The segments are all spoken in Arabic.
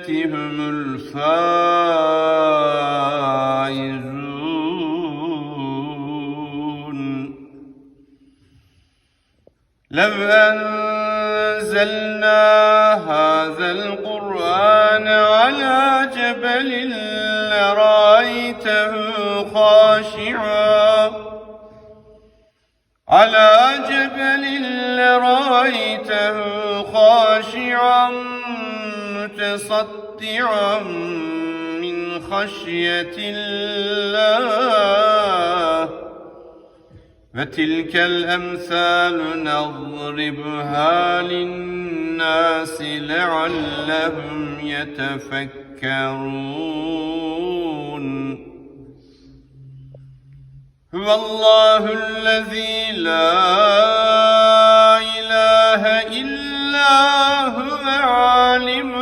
هم الفائزون لو أنزلنا هذا القرآن على جبل لرأيته خاشعا على جبل لرأيته خاشعا متصدعا من خشية الله. وتلك الأمثال نضربها للناس لعلهم يتفكرون. هو الله الذي لا إله إلا هو عالم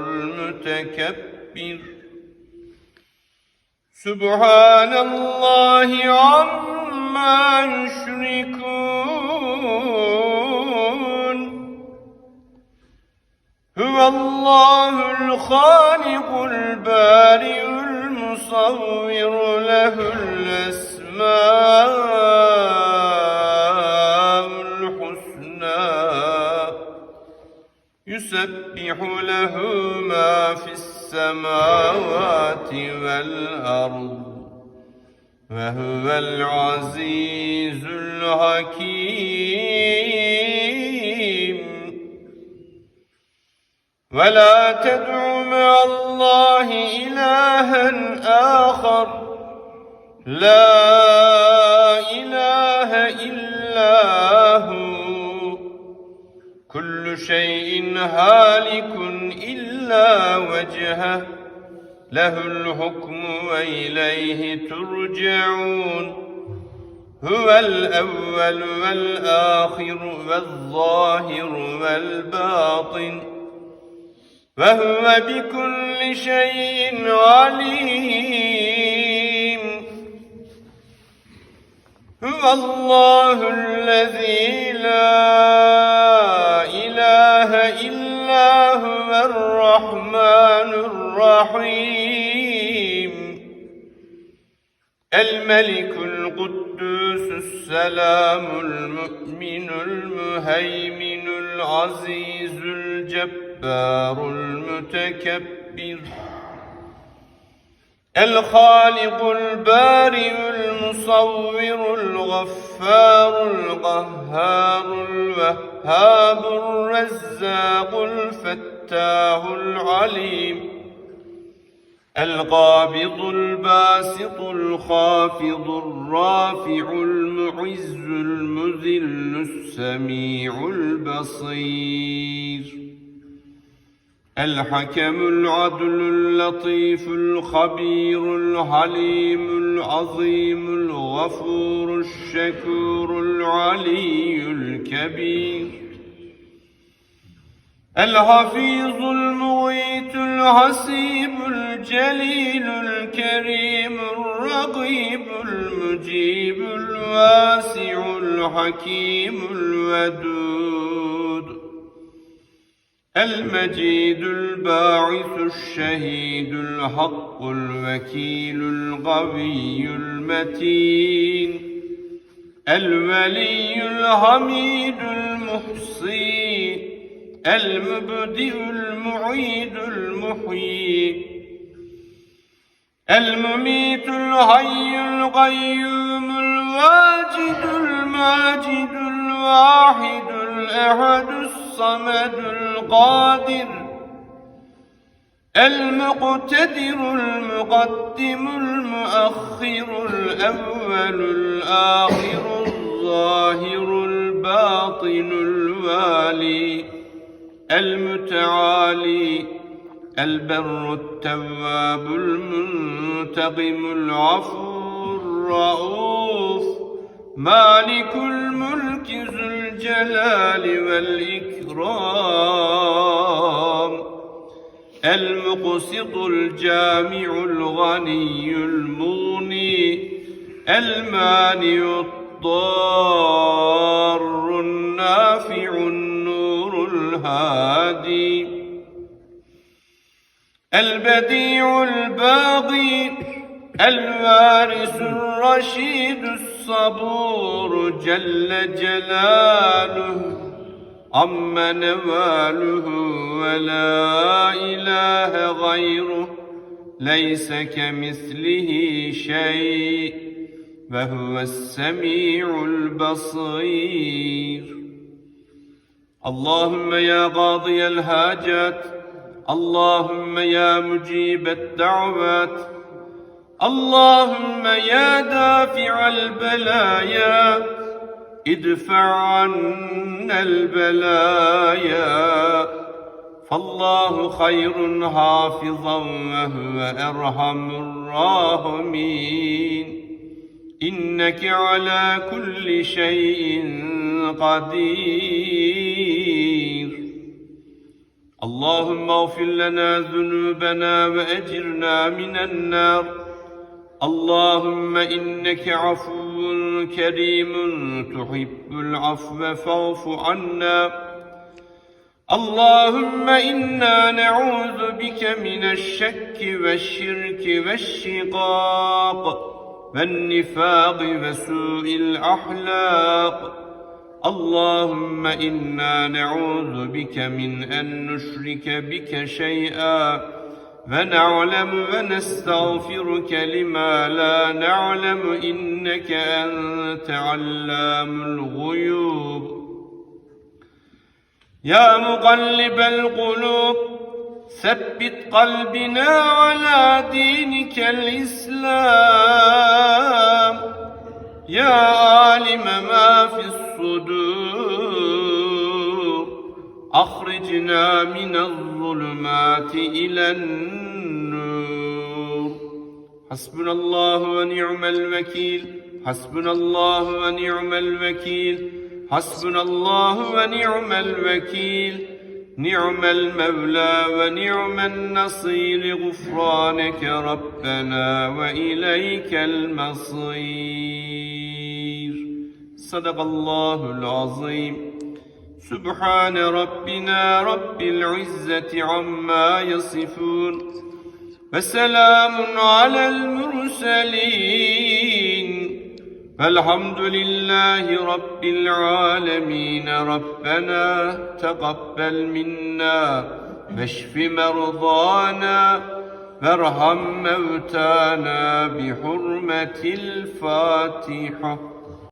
المتكبر سبحان الله عما يشركون هو الله الخالق البارئ المصور له الأسماء الحسنى يسبح له ما في السماوات والأرض وهو العزيز الحكيم. ولا تدع مع الله إلها آخر لا هالك إلا وجهه له الحكم وإليه ترجعون. هو الأول والآخر والظاهر والباطن وهو بكل شيء عليم. هو الله الذي لا الرحمن الرحيم. الملك القدوس السلام المؤمن المهيمن العزيز الجبار المتكبر. الخالق البارئ المصور الغفار القهار الوهاب الرزاق الفتاح العليم القابض الباسط الخافض الرافع المعز المذل السميع البصير الحكم العدل اللطيف الخبير الحليم العظيم الغفور الشكور العلي الكبير الحفيظ المغيث الحسيب الجليل الكريم الرقيب المجيب الواسع الحكيم الودود المجيد الباعث الشهيد الحق الوكيل القوي المتين الولي الحميد المحصي المبدئ المعيد المحيي المميت الحي القيوم الواجد الماجد الواحد الأحد الصمد القادر المقتدر المقدم المؤخر الأول الآخر الظاهر الباطن الوالي المتعالي البر التواب المنتقم العفو الرؤوف مالك الملك ذو الجلال والإكرام المقسط الجامع الغني المغني المانع الضار النافع الهادي البديع الباغي الوارث الرشيد الصبور جل جلاله عم نواله ولا إله غيره ليس كمثله شيء وهو السميع البصير اللهم يا قاضي الهاجات اللهم يا مجيب الدعوات اللهم يا دافع البلايا ادفع عنا البلايا. فالله خير حافظا وهو أرحم الراحمين. إنك على كل شيء قدير. اللهم اغفر لنا ذنوبنا واجرنا من النار اللهم انك عفو كريم تحب العفو فاعف عنا اللهم انا نعوذ بك من الشك والشرك والشقاق والنفاق وسوء الأحلاق اللهم إنا نعوذ بك من أن نشرك بك شيئا ونعلم ونستغفرك لما لا نعلم إنك أنت علام الغيوب. يا مقلب القلوب ثبت قلبنا على دينك الإسلام. أخرجنا من الظلمات إلى النور حسبنا الله ونعم الوكيل حسبنا الله ونعم الوكيل حسبنا الله ونعم الوكيل نعم المولى ونعم النصير غفرانك ربنا وإليك المصير صدق الله العظيم سبحان ربنا رب العزة عما يصفون وسلام على المرسلين فالحمد لله رب العالمين ربنا تقبل منا واشف مرضانا وارحم موتانا بحرمة الفاتحة